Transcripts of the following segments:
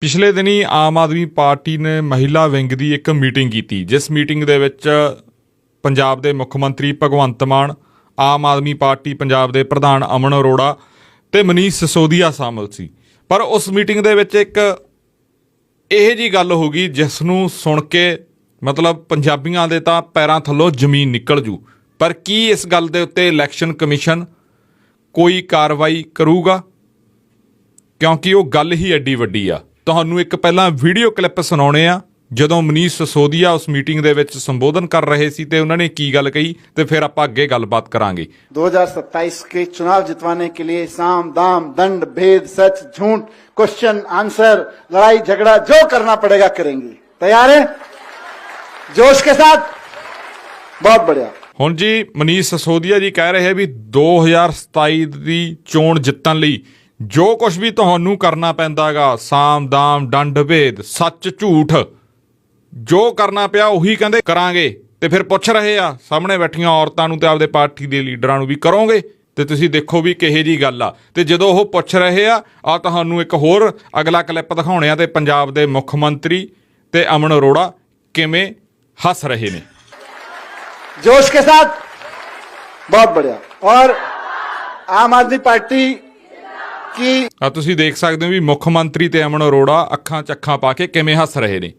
ਪਿਛਲੇ ਦਿਨੀ ਆਮ ਆਦਮੀ ਪਾਰਟੀ ਨੇ ਮਹਿਲਾ ਵਿੰਗ ਦੀ ਇੱਕ ਮੀਟਿੰਗ ਕੀਤੀ, ਜਿਸ ਮੀਟਿੰਗ ਦੇ ਵਿੱਚ ਪੰਜਾਬ ਦੇ ਮੁੱਖ ਮੰਤਰੀ ਭਗਵੰਤ ਮਾਨ, ਆਮ ਆਦਮੀ ਪਾਰਟੀ ਪੰਜਾਬ ਦੇ ਪ੍ਰਧਾਨ ਅਮਨ ਅਰੋੜਾ ਤੇ ਮਨੀਸ਼ ਸਿਸੋਦੀਆ ਸ਼ਾਮਲ ਸੀ। ਪਰ ਉਸ ਮੀਟਿੰਗ ਦੇ ਵਿੱਚ ਇੱਕ ਇਹ ਜੀ ਗੱਲ ਹੋ ਗਈ, ਜਿਸ ਨੂੰ ਸੁਣ ਕੇ ਮਤਲਬ ਪੰਜਾਬੀਆਂ ਦੇ ਤਾਂ ਪੈਰਾਂ ਥੱਲੋਂ ਜ਼ਮੀਨ ਨਿਕਲ ਜੂ। ਪਰ ਕੀ ਇਸ ਗੱਲ ਦੇ ਉੱਤੇ ਇਲੈਕਸ਼ਨ ਕਮਿਸ਼ਨ ਕੋਈ ਕਾਰਵਾਈ ਕਰੂਗਾ? ਕਿਉਂਕਿ ਉਹ ਗੱਲ ਹੀ ਐਡੀ ਵੱਡੀ ਆ। ਤੁਹਾਨੂੰ ਇੱਕ ਪਹਿਲਾਂ ਵੀਡੀਓ ਕਲਿੱਪ ਸੁਣਾਉਣੇ ਆ ਜਦੋਂ ਮਨੀਸ਼ ਸਸੋਦੀਆ ਉਸ ਮੀਟਿੰਗ ਦੇ ਵਿੱਚ ਸੰਬੋਧਨ ਕਰ ਰਹੇ ਸੀ ਤੇ ਉਹਨਾਂ ਨੇ ਕੀ ਗੱਲ ਕਹੀ ਤੇ ਫਿਰ ਆਪਾਂ ਅੱਗੇ ਗੱਲਬਾਤ ਕਰਾਂਗੇ 2027 के चुनाव जितवाने के लिए साम दाम दंड भेद सच झूठ क्वेश्चन आंसर लड़ाई झगड़ा जो करना पड़ेगा करेंगे तैयार है जोश के साथ बहुत बढ़िया ਹੁਣ ਜੀ ਮਨੀਸ਼ ਸਸੋਦੀਆ ਜੀ ਕਹਿ ਰਹੇ ਵੀ 2027 ਦੀ ਚੋਣ ਜਿੱਤਣ ਲਈ ਜੋ ਕੁਝ ਵੀ ਤੁਹਾਨੂੰ ਕਰਨਾ ਪੈਂਦਾਗਾ ਸਾਮ ਦਾਮ ਡੰਡ ਭੇਦ ਸੱਚ ਝੂਠ ਜੋ ਕਰਨਾ ਪਿਆ ਉਹੀ ਕਹਿੰਦੇ ਕਰਾਂਗੇ ਤੇ ਫਿਰ ਪੁੱਛ ਰਹੇ ਆ ਸਾਹਮਣੇ ਬੈਠੀਆਂ ਔਰਤਾਂ ਨੂੰ ਤੇ ਆਪਦੇ ਪਾਰਟੀ ਦੇ ਲੀਡਰਾਂ ਨੂੰ ਵੀ ਕਰੋਗੇ ਤੇ ਤੁਸੀਂ ਦੇਖੋ ਵੀ ਕਿਹੇ ਜੀ ਗੱਲ ਆ ਤੇ ਜਦੋਂ ਉਹ ਪੁੱਛ ਰਹੇ ਆ ਆ ਤੁਹਾਨੂੰ ਇੱਕ ਹੋਰ ਅਗਲਾ ਕਲਿੱਪ ਦਿਖਾਉਣੇ ਆ ਤੇ ਪੰਜਾਬ ਦੇ ਮੁੱਖ ਮੰਤਰੀ ਤੇ ਅਮਨ ਅਰੋੜਾ ਕਿਵੇਂ ਹੱਸ ਰਹੇ ਨੇ जोश के साथ बहुत बढ़िया और आम आदमी पार्टी की ਆ ਤੁਸੀਂ ਦੇਖ ਸਕਦੇ ਹੋ ਵੀ ਮੁੱਖ ਮੰਤਰੀ ਤੇ ਅਮਨ ਅਰੋੜਾ ਅੱਖਾਂ ਚੱਖਾਂ ਪਾ ਕੇ ਕਿਵੇਂ ਹੱਸ ਰਹੇ ਨੇ।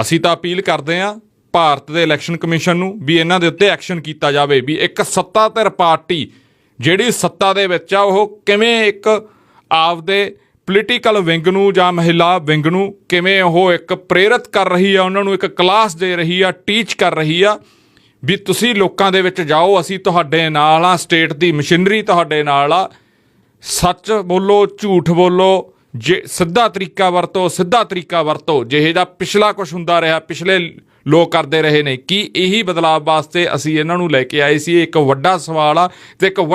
ਅਸੀਂ ਤਾਂ ਅਪੀਲ ਕਰਦੇ ਹਾਂ ਭਾਰਤ ਦੇ ਇਲੈਕਸ਼ਨ ਕਮਿਸ਼ਨ ਨੂੰ ਵੀ ਇਹਨਾਂ ਦੇ ਉੱਤੇ ਐਕਸ਼ਨ ਕੀਤਾ ਜਾਵੇ ਵੀ ਇੱਕ ਸੱਤਾਧਰ ਪਾਰਟੀ ਜਿਹੜੀ ਸੱਤਾ ਦੇ ਵਿੱਚ ਆ, ਉਹ ਕਿਵੇਂ ਇੱਕ ਆਪਦੇ ਪੋਲੀਟੀਕਲ ਵਿੰਗ ਨੂੰ ਜਾਂ ਮਹਿਲਾ ਵਿੰਗ ਨੂੰ ਕਿਵੇਂ ਉਹ ਇੱਕ ਪ੍ਰੇਰਿਤ ਕਰ ਰਹੀ ਆ, ਉਹਨਾਂ ਨੂੰ ਇੱਕ ਕਲਾਸ ਦੇ ਰਹੀ ਆ ਟੀਚ ਕਰ ਰਹੀ ਆ, ਵੀ ਤੁਸੀਂ ਲੋਕਾਂ ਦੇ ਵਿੱਚ ਜਾਓ, ਅਸੀਂ ਤੁਹਾਡੇ ਨਾਲ ਆ ਸਟੇਟ ਦੀ ਮਸ਼ੀਨਰੀ ਤੁਹਾਡੇ ਨਾਲ ਆ ਸੱਚ ਬੋਲੋ, ਝੂਠ ਬੋਲੋ, ਜੇ ਸਿੱਧਾ ਤਰੀਕਾ ਵਰਤੋ, ਸਿੱਧਾ ਤਰੀਕਾ ਵਰਤੋ, ਜਿਹੇ ਦਾ ਪਿਛਲਾ ਕੁਝ ਹੁੰਦਾ ਰਿਹਾ, ਪਿਛਲੇ ਲੋਕ ਕਰਦੇ ਰਹੇ ਨੇ। ਕੀ ਇਹੀ ਬਦਲਾਅ ਵਾਸਤੇ ਅਸੀਂ ਇਹਨਾਂ ਨੂੰ ਲੈ ਕੇ ਆਏ ਸੀ? ਇੱਕ ਵੱਡਾ ਸਵਾਲ ਆ ਤੇ ਇੱਕ ਵੱਡਾ